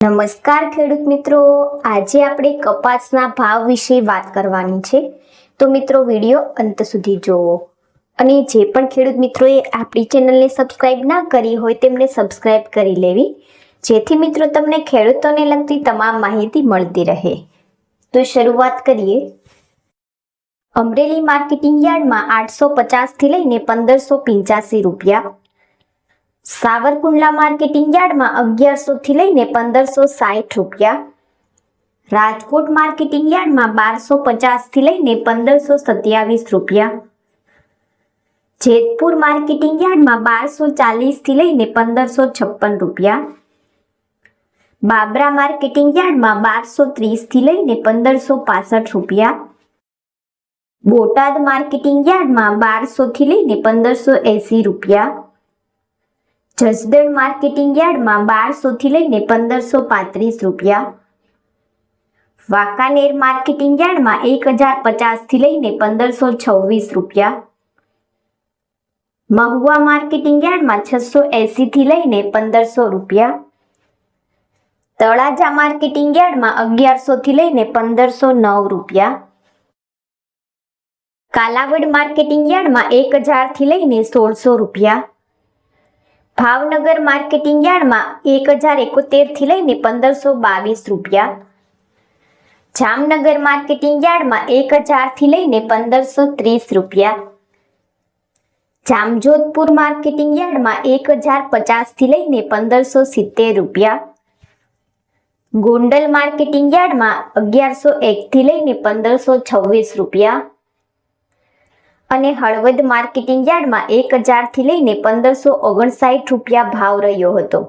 નમસ્કાર ખેડૂત મિત્રો. આજે આપણે કપાસના ભાવ વિશે વાત કરવાની છે. તો મિત્રો, વીડિયો અંત સુધી જોવો. અને જે પણ ખેડૂત મિત્રોએ આપણી ચેનલને સબસ્ક્રાઇબ ના કરી હોય તેમને સબસ્ક્રાઇબ કરી લેવી. જેથી મિત્રો, તમને ખેડૂતોને લગતી તમામ માહિતી મળતી રહે. તો શરૂઆત કરીએ. અમરેલી માર્કેટિંગ યાર્ડમાં આઠસો પચાસથી લઈને પંદરસો પંચ્યાસી રૂપિયા સાવરકુંડલા માર્કેટિંગ યાર્ડમાં અગિયારસો થી લઈને પંદરસો સાઠ રૂપિયા. રાજકોટ માર્કેટિંગ યાર્ડમાં બારસો પચાસથી લઈને પંદરસો સત્યાવીસ રૂપિયા. જેતપુર માર્કેટિંગ યાર્ડમાં બારસો ચાલીસથી લઈને પંદરસો છપ્પન રૂપિયા. બાબરા માર્કેટિંગ યાર્ડમાં બારસો ત્રીસથી લઈને પંદરસો પાસઠ રૂપિયા. બોટાદ માર્કેટિંગ યાર્ડમાં બારસો થી લઈને પંદરસો એંસી રૂપિયા. જસદણ માર્કેટિંગ યાર્ડમાં બારસો થી લઈને પંદરસો પાંત્રીસ રૂપિયા. વાંકાનેર માર્કેટિંગ યાર્ડમાં એક હજાર પચાસથી લઈને પંદરસો છવ્વીસ રૂપિયા. મહુવા માર્કેટિંગ યાર્ડમાં છસો એંસીથી લઈને પંદરસો રૂપિયા. તળાજા માર્કેટિંગ યાર્ડમાં અગિયારસો થી લઈને પંદરસો નવ રૂપિયા. કાલાવડ માર્કેટિંગ યાર્ડમાં એક હજારથી લઈને સોળસો રૂપિયા. ભાવનગર માર્કેટિંગ યાર્ડમાં એક હજાર એકોતેરથી લઈને પંદરસો બાવીસ રૂપિયા. જામનગર માર્કેટિંગ યાર્ડમાં એક હજારથી લઈને પંદરસો ત્રીસ રૂપિયા. જામજોધપુર માર્કેટિંગ યાર્ડમાં એક હજાર પચાસથી લઈને પંદરસો સિત્તેર રૂપિયા. ગોંડલ માર્કેટિંગ યાર્ડમાં અગિયારસો એકથી લઈને પંદરસો છવ્વીસ રૂપિયા. અને હળવદ માર્કેટિંગ યાર્ડમાં એક હજારથી લઈને પંદરસો ઓગણસાઠ રૂપિયા ભાવ રહ્યો હતો.